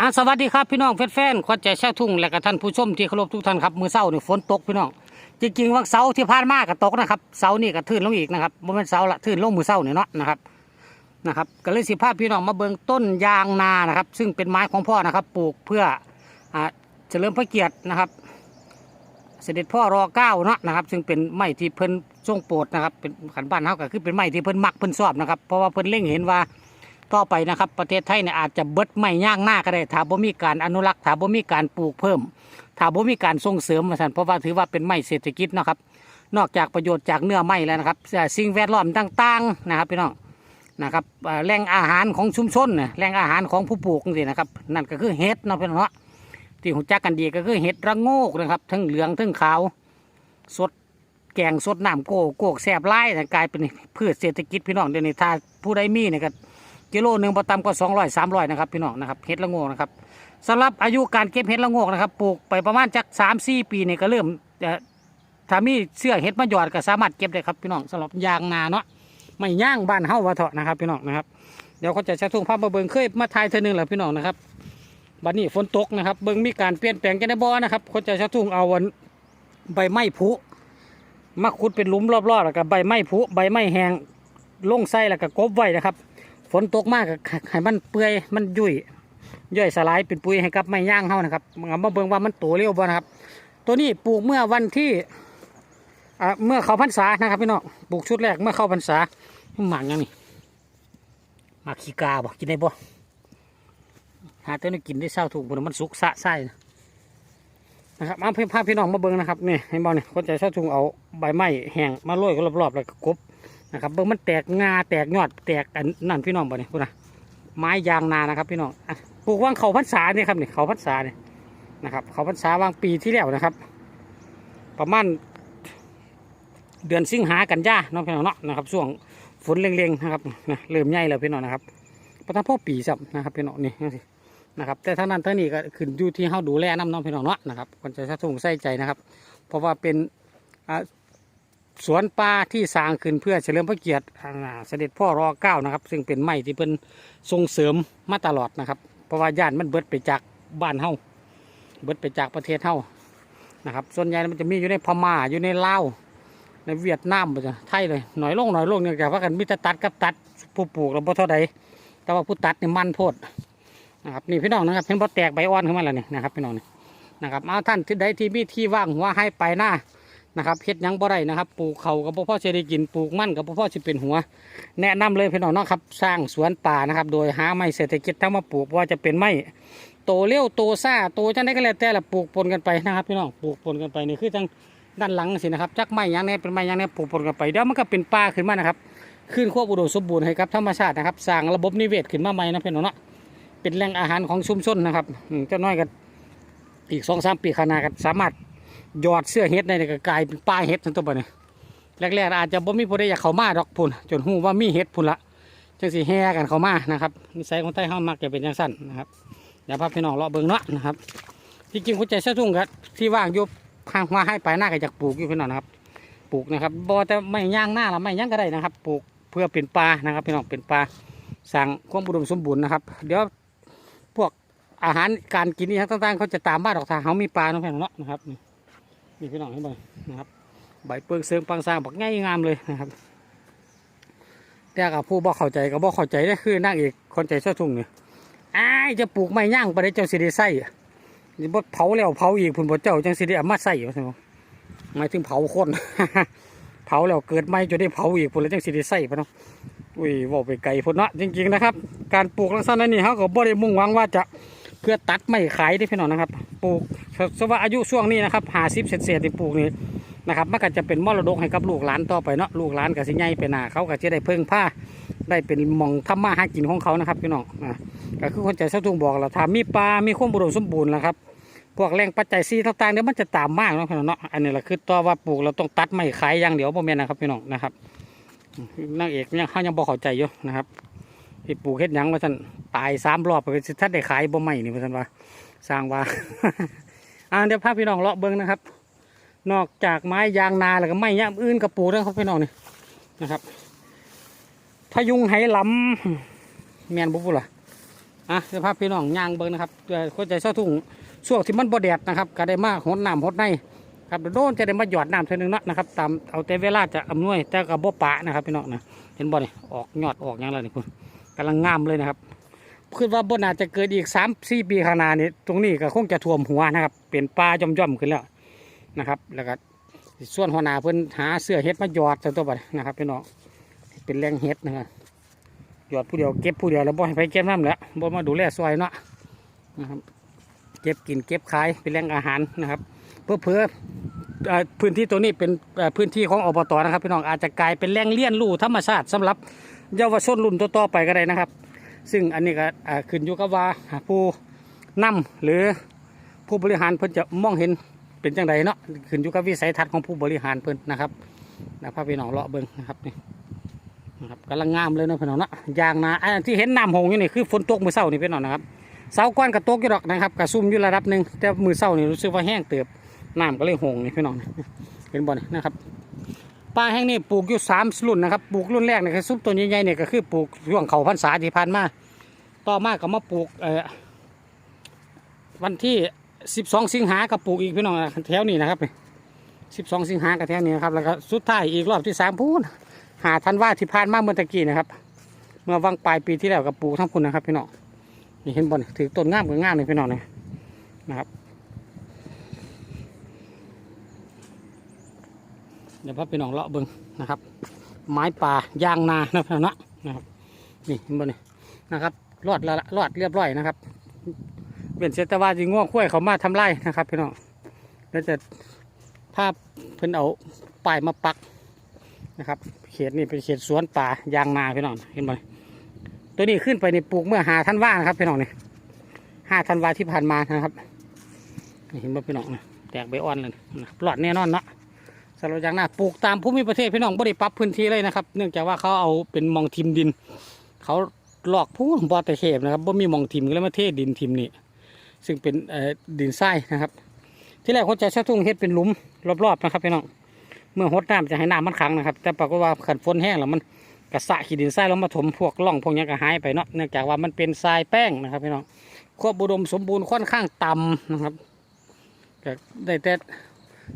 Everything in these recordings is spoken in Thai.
อ่าสวัสดีครับพี่น้องแฟนๆขวัญใจแช่ทุ่งและก็ท่านผู้ชมที่เคารพทุกท่านครับมือเศร้านี่ฝนตกพี่น้องจริงๆว่าเสาร์ที่ผ่านมาก็ตกนะครับเสาร์นี่ก็ทื่นลงอีกนะครับบ่แม่นเสาร์ละทื่นลงมือเศร้านี่เนาะนะครับนะครับก็เลยสิพาพี่น้องมาเบิ่งต้นยางนานะครับ ซึ่งเป็นไม้ของพ่อนะครับ ปลูกเพื่ออ่าเฉลิมพระเกียรตินะครับ เสด็จพ่อรอเก้าเนาะนะครับ ซึ่งเป็นไม้ที่เพิ่นทรงโปรดนะครับเป็นขันบ้านเฮาก็คือเป็นไม้ที่เพิ่นมักเพิ่นชอบนะครับเพราะว่าเพิ่นเล็งเห็นว่า ต่อไปนะครับประเทศไทยเนี่ยอาจจะเบิดไม่ย่างหน้าก็ได้ถ้าบ่มีการอนุรักษ์ถ้าบ่มีการปลูกเพิ่มถ้าบ่มีการส่งเสริมมาสันเพราะว่าถือว่าเป็นไม้เศรษฐกิจนะครับ นอกจากประโยชน์จากเนื้อไม้แล้วนะครับเอ่สิ่งแวดล้อมต่างๆนะครับพี่น้องนะครับแหล่งอาหารของชุมชนแหล่งอาหารของผู้ปลูกนี่นะครับนั่นก็คือเห็ดเนาะพี่น้องที่หูจักกันดีก็คือเห็ดระโงกนะครับ ทั้งเหลืองทั้งขาวสดแกงสดน้ำโกโกกแซ่บไล่กลายเป็นพืชเศรษฐกิจพี่น้องเดี๋ยวนี้ถ้าผู้ใดมีเนี่ยก็ กิโลหนึ่งประตำก็สองร้อยสามร้อยนะครับพี่น้องนะครับเห็ดละโงกนะครับสำหรับอายุการเก็บเห็ดละโงกนะครับปลูกไปประมาณจากสามสี่ปีเนี่ยก็เริ่มจะถ้ามีเสื้อเห็ดมาหยอดก็สามารถเก็บได้ครับพี่น้องสำหรับยางนาเนาะไม่ย่างบ้านเฮ้าวะเถาะนะครับพี่น้องนะครับเดี๋ยวเขาจะชักทุ่งภาพมาเบิงเคยมาถ่ายเธอหนึ่งแหละพี่น้องนะครับบัดนี้ฝนตกนะครับเบิงมีการเปลี่ยนแปลงจะได้บ่นะครับเขาจะชักทุ่งเอาวันใบไม้ผุมาขุดเป็นหลุมรอบๆแล้วก็ใบไม้ผุใบไม้แห้งลงใส่แล้วก็กบไว้นะครับ ฝนตกมากก็ให้มันเปื่อยมันยุ่ยย่อยสลายเป็นปุ๋ยให้กับไม้ย่างเฮานะครับเอามาเบิ่งว่ามันโตเร็วบ่นะครับ ตัวนี้ปลูกเมื่อวันที่อ่าเมื่อเข้าพรรษานะครับพี่น้องปลูกชุดแรกเมื่อเข้าพรรษาหมากยังนี่หมากขี้กาบ่กินได้บ่หาเตัวนี้กินได้เศร้าถูกบ่มันสุกสะไส้นะครับมาเอาพาพี่น้องมาเบิ่งนะครับนี่ให้บ่นี่คนใจเศร้าถุงเอาใบไม้แห้งมาโรยรอบๆแล้วก็กบ นะครับเบิ่งมันแตกงาแตกยอดแตกอันนั่นพี่น้องบ่เนี่ยพูดนะไม้ยางนานะครับ พี่น้องอปลูกว่างเขาพรรษาเนี่ยครับนี่เขาพรรษาเนี่ยนะครับ เขาพรรษาวางปีที่แล้วนะครับ ประมาณเดือนสิงหากันยาเนาะพี่น้องเนาะนะครับช่วงฝนเร่งๆนะครับนะเริ่มใหญ่แล้วพี่น้องนะครับประทับพ่อปีสับนะครับพี่น้องนี่นี่นะครับแต่ท่านั้นท่านี้ก็ขึ้นอยู่ที่เฮาดูแลน้ำน้องพี่น้องเนาะนะครับคนจะทุ่งใส่ใจนะครับ เพราะว่าเป็นอ่า สวนป่าที่สร้างขึ้นเพื่อเฉลิมพระเกียรติเสด็จพ่อรอเก้านะครับ ซึ่งเป็นไม้ที่เป็นส่งเสริมมาตลอดนะครับ เพราะว่าย่านมันเบิดไปจากบ้านเฮาเบิดไปจากประเทศเฮานะครับ ส่วนใหญ่มันจะมีอยู่ในพม่าอยู่ในลาวในเวียดนามบ่จ้ะไทยเลยหน่อยลงหน่อยลงเนี่ยแต่ว่ากันมีแต่ตัดกับตัดผู้ปลูกเราบ่เท่าใดแต่ว่าผู้ตัดนี่มันโพดนะครับนี่พี่น้องนะครับเห็นบ่แตกใบอ่อนขึ้นมาแล้วนี่นะครับพี่น้องนี่นะครับเอาท่านที่ใดที่มีที่ว่างหัวให้ไปหน้า นะครับเฮ็ดยังบ่ได้นะครับ ปลูกเขากับพ่อสิได้กินปลูกมันกับพ่อสิเป็นหัว แนะนำเลยพี่น้องนะครับ สร้างสวนป่านะครับ โดยหาไม้เศรษฐกิจทั้งมาปลูกว่าจะเป็นไม้โตเลี้ยวโตซ่าโตจังได้ก็แล้วแต่ละปลูกปนกันไปนะครับพี่น้องปลูกปนกันไปนี่คือจังด้านหลังสินะครับจักไม้ยังแน่เป็นไม้ยังแน่ปลูกปนกันไปเดี๋ยวมันก็เป็นป่าขึ้นมานะครับขึ้นควบอุดมสมบูรณ์ให้กับธรรมชาตินะครับสร้างระบบนิเวศขึ้นมาใหม่นะพี่น้องเนาะเป็นแหล่งอาหารของชุมชนนะครับเจ้าน้อยกันอีกสองสามปีข้างหน้ากันสามารถ ยอดเสื้อเฮ็ดในนี่ก็กลายเป็นป้าเฮ็ดทั้งตัวบ่เนี่ยแรกๆอาจจะบ่มีผู้ใดอยากเข้ามาดอกพุ่นจนฮู้ว่ามีเฮ็ดพุ่นละจังสิแห่กันเข้ามานะครับนิสัยของไทยเฮามักจะเป็นจังซั่นนะครับเดี๋ยวพาพี่น้องเลาะเบิ่งเนาะนะครับที่จริงคุณใจเสื้อทุ่งก็ที่ว่างอยู่ข้างว่าให้ไปหน้าก็อยากปลูกอยู่พี่น้องนะครับ ปลูกนะครับบ่แต่ไม่ย่างหน้าละไม่ย่างก็ได้นะครับ ปลูกเพื่อเป็นปลานะครับพี่น้องเป็นปลาสร้างความอุดมสมบูรณ์นะครับ เดี๋ยวพวกอาหารการกินนี่ต่างๆเขาจะตามมาดอกทางเขามีปลาเนาะพี่น้องเนาะนะครับ นี่พี่น้องให้เบิ่งนะครับ ใบเปลือกเสริงปังสร้างบักง่ายงามเลยนะครับแต่กับผู้บ่เข้าใจกับบ่เข้าใจได้คือนางเอกคนใจเสื้อทุ่งเนี่ยอ้ายจะปลูกไม้ย่างไปได้เจ้าสิได้ใส่นี่บ่เผาแล้วเผาอีกพุ่นบ่เจ้าจังสิได้อามาใส่ว่าซั่นบ่หมายถึงเผาคนเผาแล้วเกิดไม้จะได้เผาอีกพุ่นแล้วจังสิได้ใส่พุ่นเนาะอุ้ยเว้าไปไกลพุ่นนะจริงๆนะครับ การปลูกลักษณะนี้เขาก็บ่ได้มุ่งหวังว่าจะ พื่อตัดไม่ขายได้พี่น้องนะครับ ปลูกสว่าอายุช่วงนี้นะครับหาสิบเศษเศษที่ปลูกนี่นะครับมันก็จะเป็นมรดกให้กับลูกหลานต่อไปเนาะลูกหลานก็สิใหญ่ไปหนาเขาก็จะได้เพิ่งผ้าได้เป็นหมองทำมาหากินของเขานะครับพี่น้องอ่าก็คือคนใจสะทุงบอกแล้วถ้ามีปลา มีความอุดมสมบูรณ์นะครับพวกแรงปัจจัยซีต่างๆเดี๋ยมันจะตามมากเนาะพี่น้องเนาะอันนี้แหละคือตัวว่าปลูกเราต้องตัดไม่ขายอย่างเดียวบ่แม่นนะครับพี่น้องนะครับนางเอกยังเขายังบ่เข้าใจอยู่นะครับ ที่ปลูกเฮ็ดหยังว่าท่านตายสามรอบก็สิท่านได้ขายบ่ไหม่นี่ว่าท่านว่าสร้างว่าอ่าเดี๋ยวพาพี่น้องเลาะเบิ่งนะครับ นอกจากไม้ยางนาแล้วก็ไม้ยางอื่นกับปลูกนะครับพี่น้องนี่นะครับพยุงไหหลำแมนบุบุล่ะอะสภาพพี่น้องย่างเบิ่งนะครับเอ่อคนใจเศร้าทุ่งช่วงที่มันบ่แดดนะครับก็ได้มาหดน้ำหดในครับโดนจะได้มาหยอดน้ำเท่านึงเนาะนะครับตามเอาแต่เวลาจะอำนวยแต่กับบ่ปะนะครับพี่น้องนะเห็นบ่นี่ออกหยอดออกหยังแล้วนี่คุณ กำลังงามเลยนะครับคิดว่าบน่าจจะเกิดอีกสามสี่ปีข้างหน้านี่ตรงนี้ก็คงจะท่วมหัวนะครับ เป็นป่าย่อมๆขึ้นแล้วนะครับ แล้วก็ส่วนหัวหน้าเพิ่นหาเสื้อเฮ็ดมาหยอดตัวบัดนะครับพี่น้องเป็นแรงเฮ็ดนะครับหยอดผู้เดียวเก็บผู้เดียวแล้วบ่ให้ไปเก็บน้ำแล้วบ่มาดูแลซอยเนาะนะครับเก็บกินเก็บขายเป็นแหล่งอาหารนะครับ เพื่อเพื่อพื้นที่ตัวนี้เป็นพื้นที่ของอบตนะครับพี่น้องอาจจะกลายเป็นแหล่งเลี้ยนลู่ธรรมชาติสำหรับ เยาวชนรุ่นต่อๆไปก็ได้นะครับ ซึ่งอันนี้ก็อ่าขึ้นอยู่กับว่าผู้นำหรือผู้บริหารเพิ่นจะมองเห็นเป็นจังไดเนาะขึ้นอยู่กับวิสัยทัศน์ของผู้บริหารเพิ่นนะครับนะพาพี่น้องเลาะเบิ่งนะครับนี่นะครับกำลังงามเลยนะพี่น้องเนาะยางนาอันที่เห็นน้ำหงอยู่นี่คือฝนตกมือเศร้านี่พี่น้องนะครับเสาก้อนกระตกอยู่ดอกนะครับกระซุ่มอยู่ระดับหนึ่งแต่มือเศร้านี่รู้สึกว่าแห้งเติบน้ำก็เลยหงนี่พี่น้องเห็นบ่นนะครับ ป่าแห่งนี้ปลูกอยู่สามรุ่นนะครับปลูกรุ่นแรกเนี่ยคือซุปตัวใหญ่ๆเนี่ยก็คือปลูกช่วงเขาพรรษาที่ผ่านมาต่อมาก็มาปลูกเอ่อวันที่สิบสองสิงหาก็ปลูกอีกพี่น้องแถวนี้นะครับสิบสองสิงหาก็แถวนี้นะครับแล้วก็สุดท้ายอีกรอบที่สามพูนหาทันว่าที่ผ่านมาเมื่อตะกี้นะครับ เมื่อวังปลายปีที่แล้วกับปลูกทั้งคุณนะครับพี่น้องนี่เห็นบอลถือต้นงามกับงามเลยพี่น้องเนี่ยนะครับ เดี๋ยวพ่อพี่น้องเลาะเบิ้งนะครับ ไม้ป่ายางนานะพน้องเนะนะครับ นี่เห็นบอลนี่นะครับรอดละรอดเรียบร้อยนะครับเปลี่ยนเสยแต่ว่าจีง่วงคุ้ยเขามาทำไรนะครับพี่น้องแล้วจะภาพเพิ่นเอาป้ายมาปักนะครับ เขตนี่เป็นเขตสวนป่ายางนาพี่น้องเห็นไหมตัวนี้ขึ้นไปในปลูกเมื่อหาท่านว่านะครับพี่น้องนี่ห้าธันวาที่ผ่านมานะครับเห็นไหมพี่น้องนะแตกใบอ่อนเลยนะปลอดแน่นอนเนาะ สำหรับยางนาปลูกตามภูมิประเทศพี่น้องบ่ได้ปรับพื้นที่เลยนะครับ เนื่องจากว่าเขาเอาเป็นมองทิมดิน เขาหลอกผู้บอตะเข็บนะครับบ่มีมองทิมก็เลยมาเทดินทิมนี่ซึ่งเป็นดินทรายนะครับ ที่แรกเขาจะช้ทุ่งเฮ็ดเป็นหลุมรอบๆนะครับพี่น้องเมื่อหดน้ำจะให้น้ำมันขังนะครับ แต่ปรากฏว่าขันฝนแห้งแล้วมันกระสะขีดินทรายแลงมาถมพวกร่องพวกนี้ก็หายไปเนาะเนื่องจากว่ามันเป็นทรายแป้งนะครับพี่น้องควบอุดมสมบูรณ์ค่อนข้างต่ำนะครับก็ได้แต่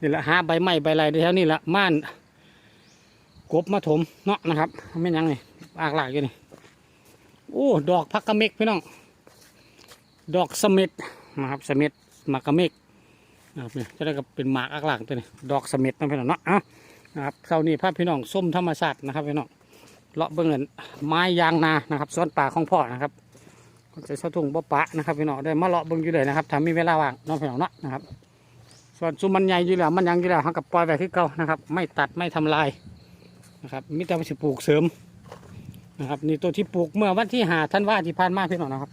นี่แหละหาใบไม้ใบอะไรแถวนี้ละม่านกบมาถมเนาะนะครับไม่ยังนี่อากหลากอยู่นี่โอ้ดอกพักกะเมกพี่น้องดอกสเม็ดนะครับสเม็ดมากกะเมกนะครับเนี่ยจะได้กับเป็นหมากอักหลังตัวนี้ดอกเสม็ดนะพี่น้องเนาะอะนะครับเท่านี้ภาพพี่น้องส้มธรรมชาตินะครับพี่น้องเลาะเบื้องเงินไม้ยางนานะครับสวนป่าของพ่อนะครับก็จะเช่าทุ่งบ่ปะนะครับพี่น้องได้มาเลาะเบื้องอยู่เลยนะครับถ้ามีเวลาว่างน้องพี่น้องเนาะนะครับ ส่วนซุมมันใหญ่อยู่แล้วมันยังอยู่แล้วเขากับปล่อยไว้ที่เก่านะครับ ไม่ตัดไม่ทำลายนะครับมิแต่ว่าสิปลูกเสริมนะครับนี่ตัวที่ปลูกเมื่อวันที่หาท่านว่าที่ผ่านมาพี่น้องนะครับ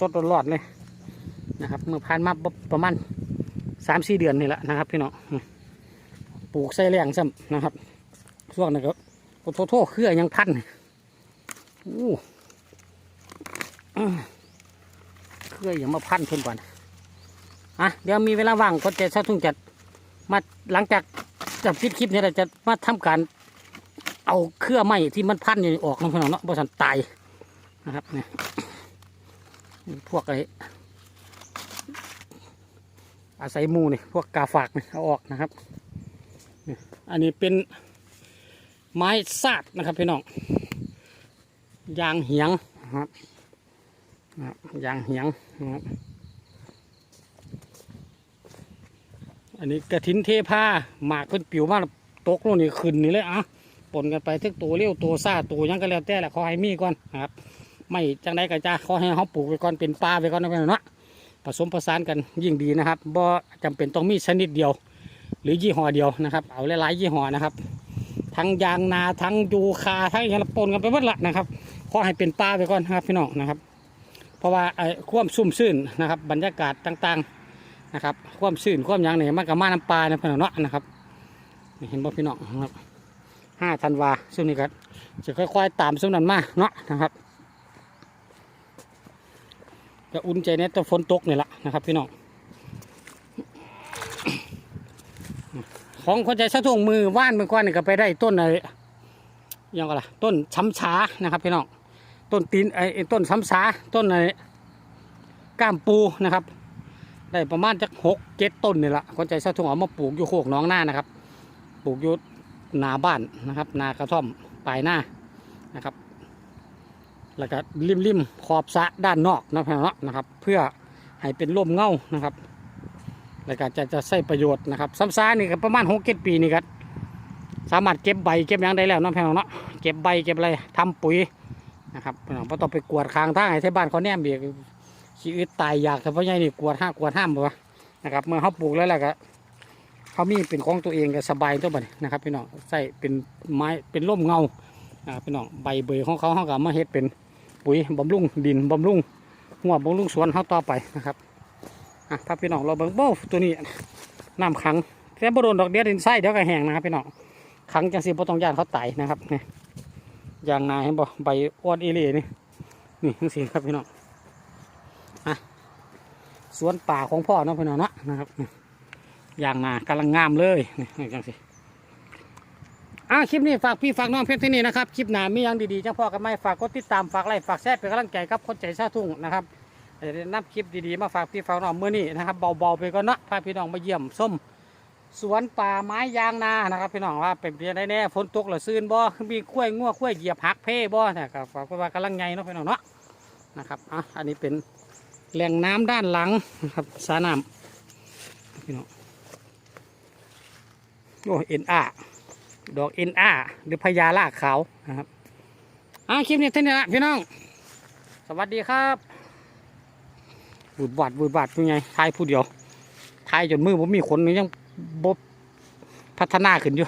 สดๆร้อนๆเลยนะครับ เมื่อผ่านมาประมาณสามสี่เดือนนี่แหละนะครับ พี่น้องปลูกใส่แรงซ้ำนะครับช่วงนั้นก็โอ้โทโทเครือยังพันอู้อื้อเครือยังมาพันเพิ่นก่อน อะเดี๋ยวมีเวลาว่างก็จะชาทุ่งจัดมาหลังจากจับคลิปคลิปนี้เราจะมาทำการ เอาเครือไม้ที่มันพันอยู่ออกนะพี่น้องเนาะบริษัทตายนะครับเนี่ยพวกไอ้อาศัยมูนี่พวกกาฝากนี่เอาออกนะครับนี่อันนี้เป็นไม้ซาดนะครับพี่น้องยางเหียงนะครับนะครับยางเหียงนะครับ อันนี้กระถินเทพาหมากเพิ่นปิวมาตกลงนี่ขึ้นนี่เลยอะปนกันไปทึกตัวเลี้ยวตัวซาตัวยังก็แล้วแต่แหละขอให้มีก่อนนะครับ ไม่จังใดก็จะขอให้เขาปลูกไปก่อนเป็นปลาไปก่อนนะพี่น้องเนาะผสมผสานกันยิ่งดีนะครับบ่จำเป็นต้องมีชนิดเดียว หรือยี่ห้อเดียวนะครับ เอาหลายๆยี่ห้อนะครับ ทั้งยางนาทั้งยูคาทั้งอย่างละปนกันไปหมดละนะครับขอให้เป็นป่าไปก่อนนะครับพี่น้องนะครับ เพราะว่าไอ้ความซุ่มซื่นนะครับ บรรยากาศต่างๆ นะครับความซื่นความยางเนี่ยมันกับมาน้ำปลานพี่น้องเนาะนะครับเห็นบ่พี่น้องครับห้าธันวาซึ่งนี้ก็จะค่อยๆตามซึ่งนั้นมาเนาะนะครับก็อุ่นใจเนี่ยแต่ฝนตกเนี่แหละนะครับ พี่น้องของคนใจสะทุ่งมือว่านเมื่อก่อนนี่ก็ไปได้ต้นอะไรยังก็ล่ะต้นช้ำช้านะครับพี่น้องต้นตีนไอ้ไอ้ต้นช้ำช้าต้นอะไรก้ามปูนะครับ ได้ประมาณจักหกเจ็ดต้นนี่ละคนใจเศร้าทุ่งเอามาปลูกอยู่โคกน้องหน้านะครับ ปลูกอยู่นาบ้านนะครับนากระท่อมปลายหน้านะครับ แล้วก็ริมริมๆขอบสะด้านนอกน้องเนะนะครับ เพื่อให้เป็นร่มเงานะครับ แล้วก็จะจะใช้ประโยชน์นะครับซ้ำซ้านี่ก็ประมาณหกเจ็ดปีนี่ก็สามารถเก็บใบเก็บยังได้แล้วนาะพี่น้องเนาะเก็บใบเก็บอะไรทำปุ๋ยนะครับพี่น้องบ่ต้องไปกวดคางทางให้ที่บ้านเขาแนมเบีย ขี้อึดตายอยากแต่พ่อใหญ่นี่กวดห้ากวดห้ามบ่วะนะครับ เมื่อเขาปลูกแล้วแหละก็เขามีเป็นของตัวเองก็สบายตัวบัดนี้นะครับพี่น้องใส่เป็นไม้เป็นร่มเงาอ่าพี่น้องใบเบยของเขาเขาก็เอามาเฮ็ดเป็นปุ๋ยบำรุงดินบำรุงหัวบำรุงสวนเขาต่อไปนะครับอะถ้าพี่น้องเราเบิ่งโบ้ตัวนี้น้ำขังแต่บ่โดนดอกเดียวดินไส้เดี๋ยวก็แห้งนะครับพี่น้องขังจังสิบ่ต้องย่านเขาไตนะครับนี่อย่างนาเห็นบ่ใบอ่อนอีหลีนี่นี่จังสิครับพี่น้อง สวนป่าของพ่อเนาะพี่น้องเนาะนะครับอย่างนากำลังงามเลยนี่จังสิอะคลิปนี้ฝากพี่ฝากน้องเพื่อนที่นี่นะครับคลิปหนามีอย่างดีๆจังพ่อกันไหมฝากกดติดตามฝากไลค์ฝากแชร์เป็นกำลังใจกับคนใจชาทุ่งนะครับเดี๋ยวได้นำคลิปดีๆมาฝากพี่ฝากน้องเมื่อนี้นะครับเบาๆไปก่อนเนาะพาพี่น้องมาเยี่ยมส้มสวนป่าไม้ยางนานะครับ พี่น้องว่าเป็นเพียงได้แน่ฝนตกหรือซื่นบ่มีกล้วยงัวกล้วยเหยียบหักเพ่บ่นะครับฝากไว้ว่ากำลังไงเนาะพี่น้องเนาะนะครับอะอันนี้เป็น แหล่งน้ำด้านหลังนะครับสระน้ำพี่น้องโอ้เอ็นอาดอกเอ็นอาหรือพญาลากขาวนะครับอะคลิปนี้เท่านี้ละพี่น้อง สวัสดีครับบูดบาดบูดบาดเป็นไงทายผู้เดียวทายจนมือผมมีขนยังบบพัฒนาขึ้นอยู่